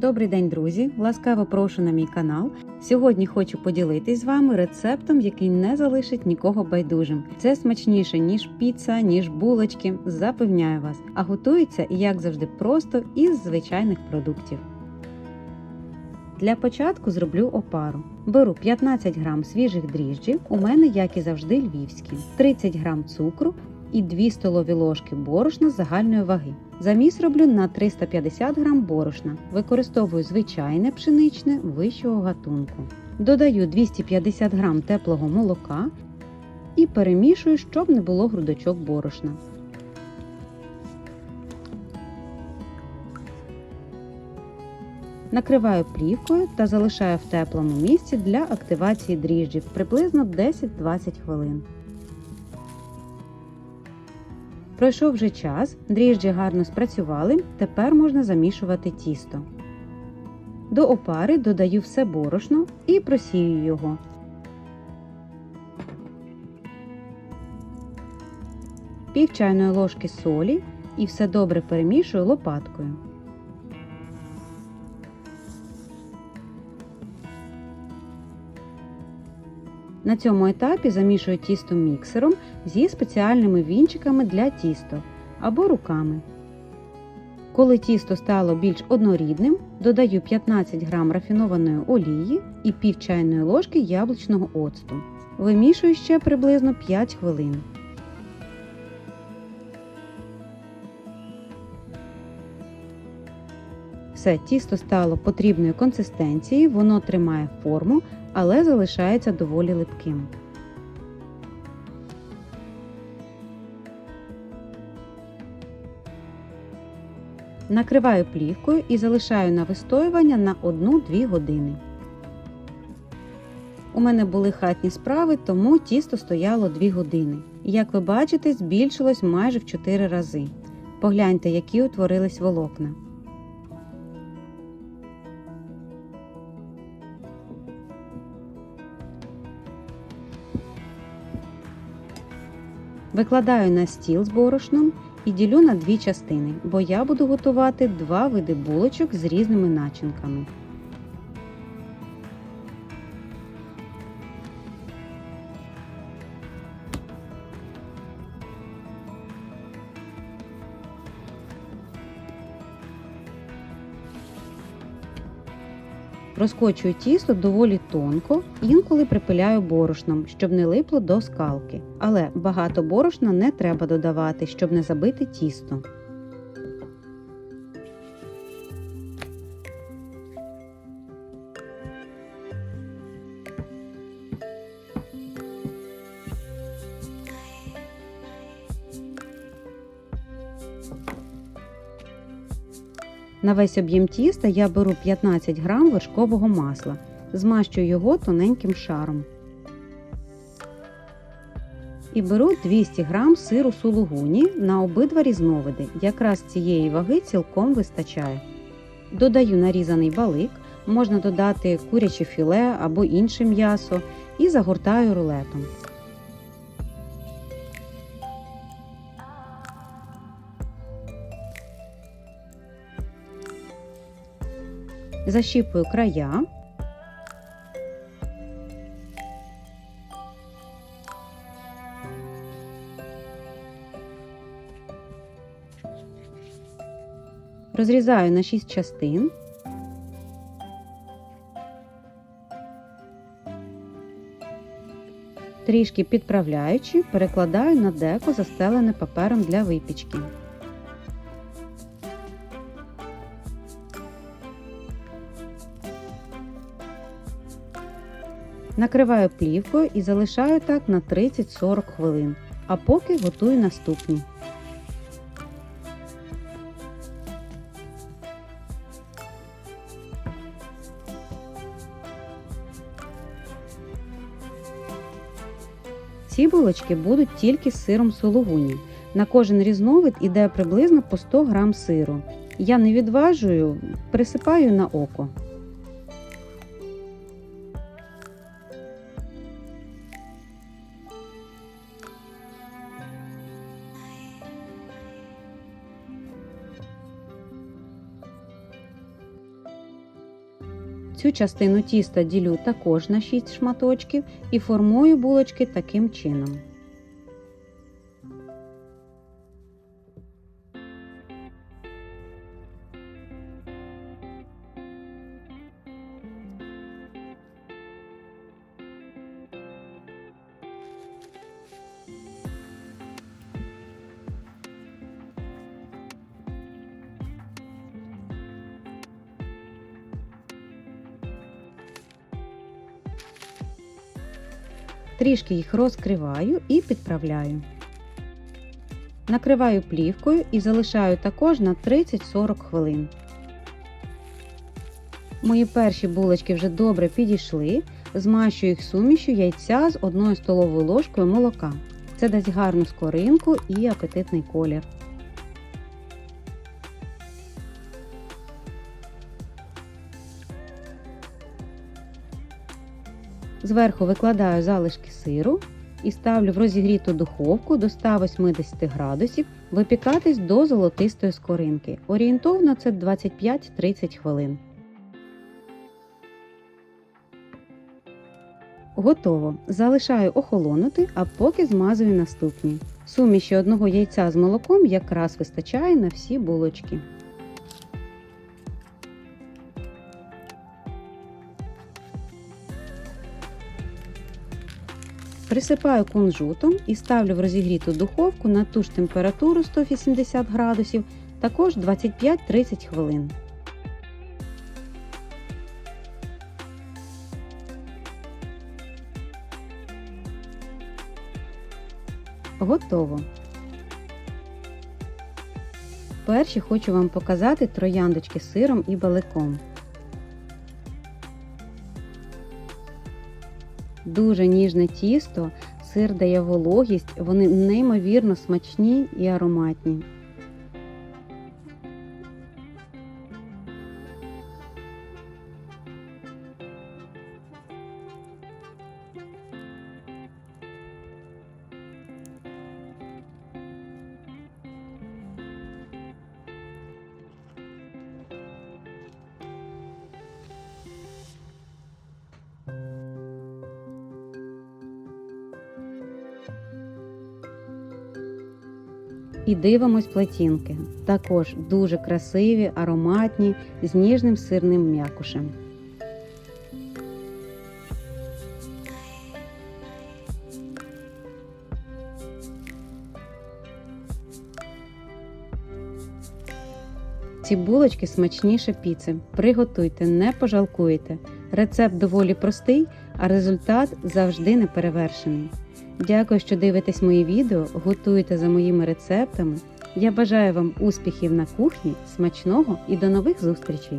Добрий день, друзі! Ласкаво прошу на мій канал. Сьогодні хочу поділитись з вами рецептом, який не залишить нікого байдужим. Це смачніше, ніж піца, ніж булочки, запевняю вас. А готується, як завжди, просто із звичайних продуктів. Для початку зроблю опару. Беру 15 г свіжих дріжджів, у мене, як і завжди, львівські, 30 г цукру і 2 столові ложки борошна загальної ваги. Заміс роблю на 350 г борошна. Використовую звичайне пшеничне вищого гатунку. Додаю 250 г теплого молока і перемішую, щоб не було грудочок борошна. Накриваю плівкою та залишаю в теплому місці для активації дріжджів приблизно 10-20 хвилин. Пройшов вже час, дріжджі гарно спрацювали, тепер можна замішувати тісто. До опари додаю все борошно і просію його. Пів чайної ложки солі і все добре перемішую лопаткою. На цьому етапі замішую тісто міксером зі спеціальними вінчиками для тісто або руками. Коли тісто стало більш однорідним, додаю 15 г рафінованої олії і пів чайної ложки яблучного оцту. Вимішую ще приблизно 5 хвилин. Все, тісто стало потрібної консистенції, воно тримає форму, але залишається доволі липким. Накриваю плівкою і залишаю на вистоювання на 1-2 години. У мене були хатні справи, тому тісто стояло 2 години. Як ви бачите, збільшилось майже в 4 рази. Погляньте, які утворились волокна. Викладаю на стіл з борошном і ділю на дві частини, бо я буду готувати два види булочок з різними начинками. Розкочую тісто доволі тонко, інколи припиляю борошном, щоб не липло до скалки. Але багато борошна не треба додавати, щоб не забити тісто. На весь об'єм тіста я беру 15 г вершкового масла, змащую його тоненьким шаром. І беру 200 г сиру сулугуні на обидва різновиди. Якраз цієї ваги цілком вистачає. Додаю нарізаний балик, можна додати куряче філе або інше м'ясо і загортаю рулетом. Защіпую края. Розрізаю на 6 частин. Трішки підправляючи, перекладаю на деко застелене папером для випічки. Накриваю плівкою і залишаю так на 30-40 хвилин, а поки готую наступні. Ці булочки будуть тільки з сиром сологуні. На кожен різновид іде приблизно по 100 г сиру. Я не відважую, присипаю на око. Цю частину тіста ділю також на 6 шматочків і формую булочки таким чином. Трішки їх розкриваю і підправляю. Накриваю плівкою і залишаю також на 30-40 хвилин. Мої перші булочки вже добре підійшли. Змащую їх сумішю яйця з 1 столовою ложкою молока. Це дасть гарну скоринку і апетитний колір. Зверху викладаю залишки сиру і ставлю в розігріту духовку до 180 градусів випікатись до золотистої скоринки. Орієнтовно це 25-30 хвилин. Готово. Залишаю охолонути, а поки змазую наступні. Суміші одного яйця з молоком якраз вистачає на всі булочки. Присипаю кунжутом і ставлю в розігріту духовку на ту ж температуру 180 градусів, також 25-30 хвилин. Готово. Перші хочу вам показати трояндочки з сиром і баликом. Дуже ніжне тісто, сир дає вологість, вони неймовірно смачні і ароматні. І дивимось плетінки. Також дуже красиві, ароматні, з ніжним сирним м'якушем. Ці булочки смачніше піци. Приготуйте, не пожалкуєте. Рецепт доволі простий, а результат завжди неперевершений. Дякую, що дивитесь мої відео, готуєте за моїми рецептами. Я бажаю вам успіхів на кухні, смачного і до нових зустрічей!